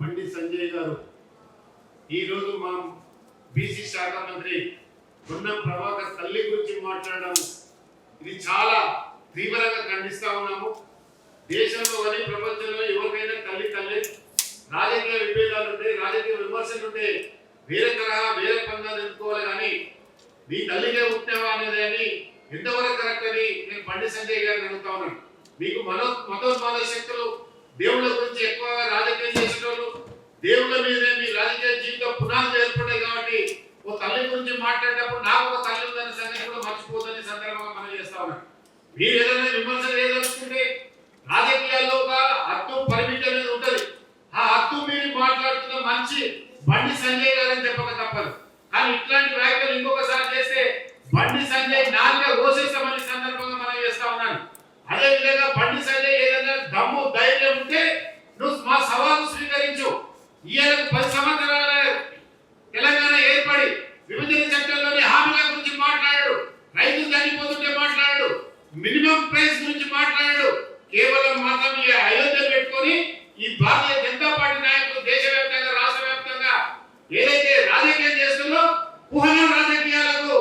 బండి సంజయ్ గారు. ఈరోజు మనం బీసీ శాఖ మంత్రి ఉన్న ప్రభాకర్ తల్లి గురించి మాట్లాడడం. ఇది చాలా తీవ్రంగా ఖండిస్తా ఉన్నాము. దేశంలో కానీ ప్రపంచంలో ఎవరికైనా తల్లి తల్లి. రాజకీయ విభేదాలు ఉంటాయి రాజకీయ విమర్శలు ఉంటాయి వేరే తరహా వేరే పందాలు ఎదుర్కోవాలి కానీ మీ తల్లికే ఉంటావా అనేది అని ఎంతవరకు కరెక్ట్ అని నేను పండి సంజయ్ గారిని అడుగుతా ఉన్నాను. మీకు మనో మతోన్మాద శక్తులు దేవుళ్ళ గురించి ఎక్కువగా మాట్లాడేటప్పుడు నాకు ఒక తల్లి ఉందని సంగతి కూడా మర్చిపోతుంది సందర్భంగా మనం చేస్తా ఉన్నాం. మీరు ఏదైనా విమర్శలు ఏదలుచుకుంటే రాజకీయాల్లో ఒక హక్కు పరిమితి అనేది ఉంటది. ఆ హక్కు మీరు మాట్లాడుతున్న మంచి బండి సంజయ్ గారు చెప్పక తప్పదు. కానీ ఇట్లాంటి వ్యాఖ్యలు ఇంకొకసారి చేస్తే బండి సంజయ్ నాలుగే ఓసేస్తామని సందర్భంగా మనం చేస్తా ఉన్నాను. అదే విధంగా బండి సంజయ్ ఏదైనా దమ్ము ధైర్యం ఉంటే నువ్వు మా సవాలు స్వీకరించు. ఈయనకు పది సంవత్సరాలు ఈ భారతీయ జనతా పార్టీ నాయకులు దేశవ్యాప్తంగా రాష్ట్ర వ్యాప్తంగా ఏదైతే రాజకీయం చేస్తుందో కుహన రాజకీయాలకు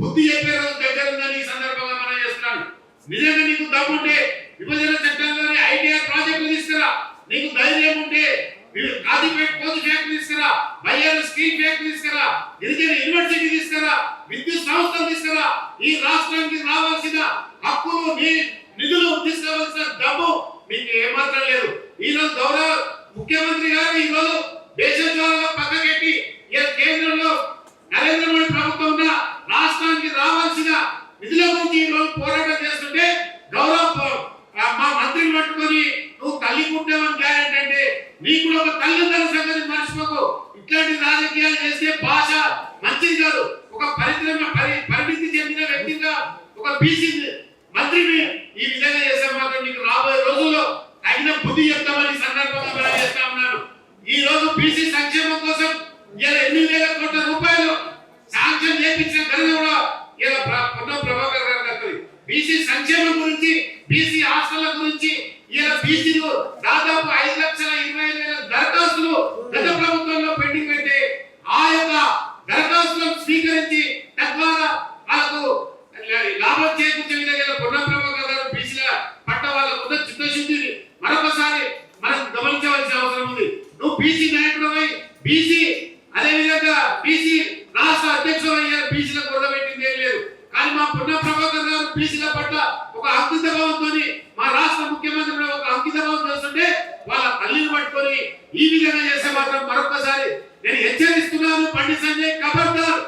బుద్ధి చెప్పే రోజు దగ్గర ఉందని ఈ సందర్భంగా మనం చేస్తున్నాను నిజంగా నీకు దమ్ముంటే విభజన చట్టంలోని ఐటీఆర్ ప్రాజెక్టులు తీసుకురా. నీకు ధైర్యం ఉంటే మీరు కాజీపేట కోచ్ ఫ్యాక్టరీ తీసుకురా బయ్యారు స్టీల్ ఫ్యాక్టరీ తీసుకురా గిరిజన యూనివర్సిటీ తీసుకురా విద్యుత్ సంస్థలు తీసుకురా. ఈ రాష్ట్రానికి రావాల్సిన హక్కులు నీ నిధులు తీసుకోవాల్సిన డబ్బు మీకు ఏమాత్రం లేదు. ఈరోజు గౌరవ ముఖ్యమంత్రి గారు ఈరోజు దేశం ద్వారా పక్కకెట్టి ఈ కేంద్రంలో నరేంద్ర మోడీ ప్రభుత్వం రాష్ట్రానికి రావాల్సిన నిధుల గురించి ఈ రోజు పోరాటం చేస్తుంటే గౌరవ మా మంత్రిని పట్టుకొని నువ్వు తల్లి పుట్టావని గ్యారెంటీ అంటే నీకు కూడా ఒక తల్లి ఉందన్న సంగతి మర్చిపోకు. ఇట్లాంటి రాజకీయాలు చేస్తే భాష మంచిది కాదు. ఒక పరిశ్రమ పరి పరిమితి చెందిన వ్యక్తిగా ఒక బీసీ మంత్రిని ఈ విధంగా చేస్తే మాత్రం నీకు రాబోయే రోజుల్లో తగిన బుద్ధి చెప్తామని సందర్భంగా మనం ఉన్నాను. ఈ రోజు బీసీ సంక్షేమం కోసం ఇలా ఎన్ని వేల కోట్ల రూపాయలు సాంక్షన్ చేపించిన ఘనత కూడా ఇలా ప్ర- పొన్నం ప్రభాకర్ గారు దక్కుతుంది బీసీ సంక్షేమం గురించి బీసీ హాస్టల్ గురించి ఇలా బీసీలు దాదాపు ఐదు లక్షల ఇరవై ఐదు వేల దరఖాస్తులు గత ప్రభుత్వంలో పెండింగ్ పెట్టే ఆ యొక్క దరఖాస్తులను స్వీకరించి తద్వారా వాళ్ళకు లాభం చేకూర్చే విధంగా పొన్నం ప్రభాకర్ గారు బీసీల పట్ట వాళ్ళకు ఉన్న చిత్తశుద్ధిని మరొకసారి మనం గమనించవలసిన అవసరం ఉంది నువ్వు అధ్యక్షులమై బీసీ అదే విధంగా బీసీ రాష్ట్ర అధ్యక్షుడు అయ్యారు బీసీల పెట్టింది ఏం లేదు. కానీ మా పున్న ప్రభాకర్ గారు బీసీల పట్ల ఒక అంకిత భావంతో మా రాష్ట్ర ముఖ్యమంత్రి ఒక అంకిత భావం చేస్తుంటే వాళ్ళ తల్లిని పట్టుకొని ఈ విధంగా చేస్తే మాత్రం మరొకసారి నేను హెచ్చరిస్తున్నాను పండి సంజయ్ కబర్దార్.